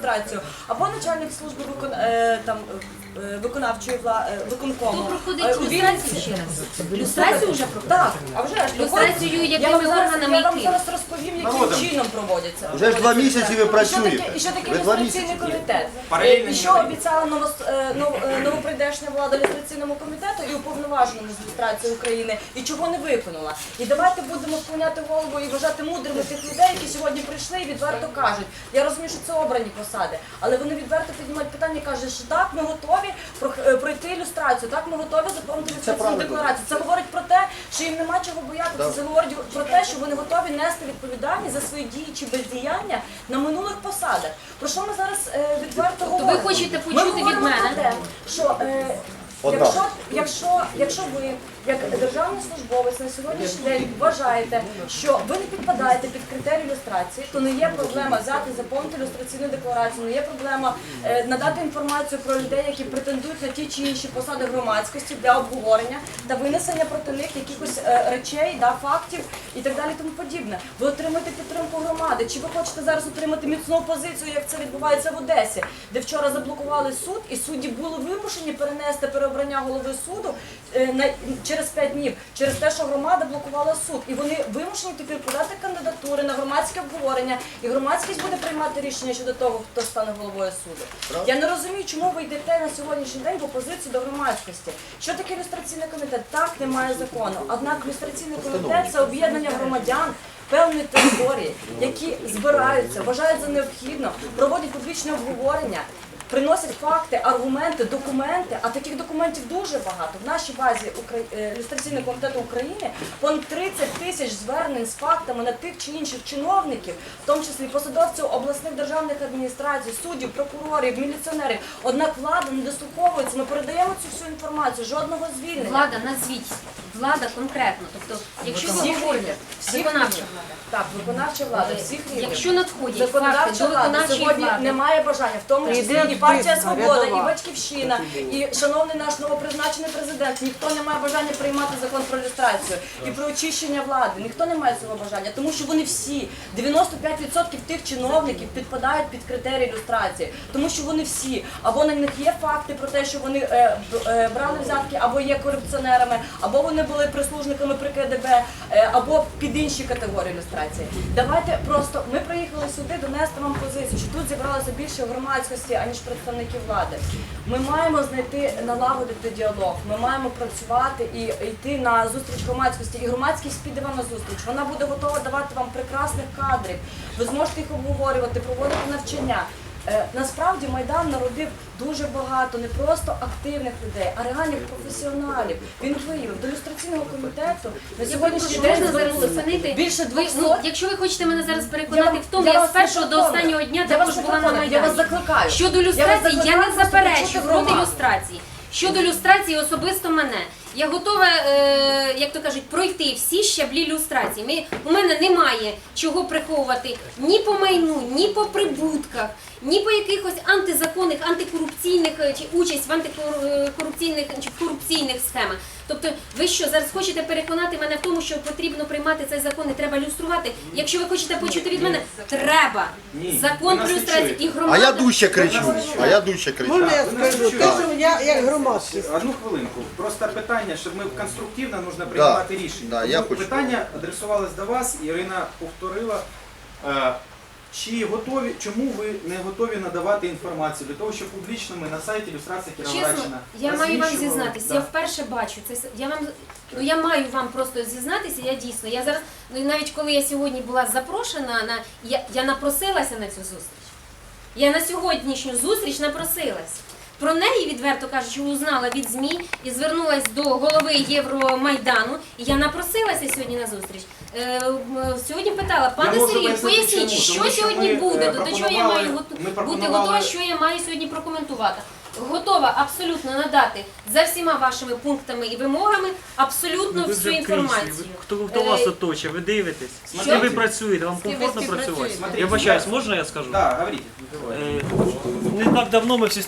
люстрацію, або начальник служби викон... е, там, виконавчої вла... е, виконкому. Хто Е, проходить у люстрацію ще раз? Люстрацію вже проходить? Так, а вже ж Люстрацію якими вам зараз, органами Я вам зараз розповім, яким Народом. чином проводяться. Вже ж два місяці ви І що працюєте. таке, і що таке Ви два люстраційний місяці. комітет? Паралельно І що обіцяла новос- е, нов- е, новоприйдешня влада люстраційному комітету і уповноваженому з люстрації України, і чого не виконала. І давайте будемо склоняти голову і вважати мудрими тих людей, які сьогодні прийшли і відверто кажуть. Я розумію, що це обрані посади, але вони відверто піднімають питання і кажуть, що так, ми готові прох- е, пройти ілюстрацію. так, ми готові заповнити відповідну декларацію. Це говорить про те, що їм нема чого боятися. Це говорить про те, що вони готові нести відповідальність за свої дії чи бездіяння на минулих посадах. Про що ми зараз е, відверто говоримо? ви хочете Ми почути від мене? про те, що е, Одна. якщо, якщо, якщо ви, як державний службовець на сьогоднішній день вважаєте, що ви не підпадаєте під критерії ілюстрації, то не є проблема взяти заповнити ілюстраційну декларацію, не є проблема е, надати інформацію про людей, які претендують на ті чи інші посади громадськості для обговорення та винесення проти них якихось е, речей, да, фактів і так далі. Тому подібне. Ви отримаєте підтримку громади. Чи ви хочете зараз отримати міцну позицію, як це відбувається в Одесі, де вчора заблокували суд, і судді були вимушені перенести переобрання голови суду е, через 5 днів через те, що громада блокувала суд, і вони вимушені тепер подати кандидатури на громадське обговорення, і громадськість буде приймати рішення щодо того, хто стане головою суду. Я не розумію, чому ви йдете на сьогоднішній день в опозицію до громадськості. Що таке люстраційний комітет? Так, немає закону. Однак люстраційний комітет це об'єднання громадян. Певної території, які збираються, вважають за необхідно, проводять публічне обговорення, приносять факти, аргументи, документи. А таких документів дуже багато. В нашій базі Укра- е, комітету України понад 30 тисяч звернень з фактами на тих чи інших чиновників, в тому числі посадовців обласних державних адміністрацій, суддів, прокурорів, міліціонерів. Однак влада не дослуховується. Ми передаємо цю всю інформацію, жодного звільнення. Влада, назвіть. Влада конкретно. Тобто, якщо ви говорите. Виконавча влада. Так, виконавча влада, всіх рівнів. Якщо надходять факти до влада виконавчої сьогодні влади, немає бажання, в тому числі і партія Свобода, і. Батьківщина, і шановний наш новопризначений президент. Ніхто не має бажання приймати закон про люстрацію і про очищення влади. Ніхто не має цього бажання, тому що вони всі 95% тих чиновників підпадають під критерії люстрації, тому що вони всі або на них є факти про те, що вони е, е, брали взятки, або є корупціонерами, або вони були прислужниками при КДБ, е, або під інші категорії люстрації. Давайте просто ми приїхали сюди донести вам позицію, що тут зібралося більше громадськості, аніж представників влади. Ми маємо знайти налагодити діалог. Ми маємо працювати і йти на зустріч громадськості. І громадськість піде вам на зустріч. Вона буде готова давати вам прекрасних кадрів. Ви зможете їх обговорювати, проводити навчання. Е, Насправді Майдан народив дуже багато не просто активних людей, а реальних професіоналів. Він виявив до люстраційного комітету на сьогоднішній день зараз зупинити? більше Ви, 200 ну, якщо ви хочете мене зараз переконати Я в тому, я я, з першого до останнього дня Я також була на Майдані. я вас закликаю. Щодо люстрації, я, я не заперечую проти люстрації. Щодо люстрації особисто мене. Я готова, е, як то кажуть, пройти всі щаблі люстрації. Ми, у мене немає чого приховувати ні по майну, ні по прибутках, ні по якихось антизаконних, антикорупційних е, чи участь в антикорупційних чи корупційних схемах. Тобто, ви що зараз хочете переконати мене в тому, що потрібно приймати цей закон і треба люструвати? Якщо ви хочете почути від мене, треба Ні, закон про люстрацію і А я дужче кричу. А я дужче кричу. Можна я скажу? Кажу, я як громадськість. Одну хвилинку. Просто питання, щоб ми конструктивно нужно приймати рішення. да, я Тому хочу. питання адресувалось до вас, Ірина повторила. Чи готові, чому ви не готові надавати інформацію для того, щоб публічно ми на сайті ілюстрація Чесно, Кіровоградщина я маю вам розміщували? зізнатися. Да. Я вперше бачу це. с- Я вам ну я маю вам просто зізнатися. Я дійсно. Я зараз ну і навіть коли я сьогодні була запрошена на я, я напросилася на цю зустріч. Я на сьогоднішню зустріч напросилась. Про неї, відверто кажучи, узнала від ЗМІ і звернулась до голови Євромайдану. І я напросилася сьогодні на зустріч. Е, м, сьогодні питала, пане можу Сергію, пояснити, поясніть, чому. що Тому що сьогодні ми, буде, е, до чого я пропонували- маю ми бути пропонували- готова, що я маю сьогодні прокоментувати. Готова абсолютно надати за всіма вашими пунктами і вимогами абсолютно Ну, Ви всю вже в кріслі. інформацію. Ви- Хто, хто вас Е, оточує? Ви дивитесь? Смотрите. І ви працюєте, вам ви комфортно працювати? Смотрите, Я вибачаюсь, можна я скажу? Да, говорите. Е, Не так давно ми всі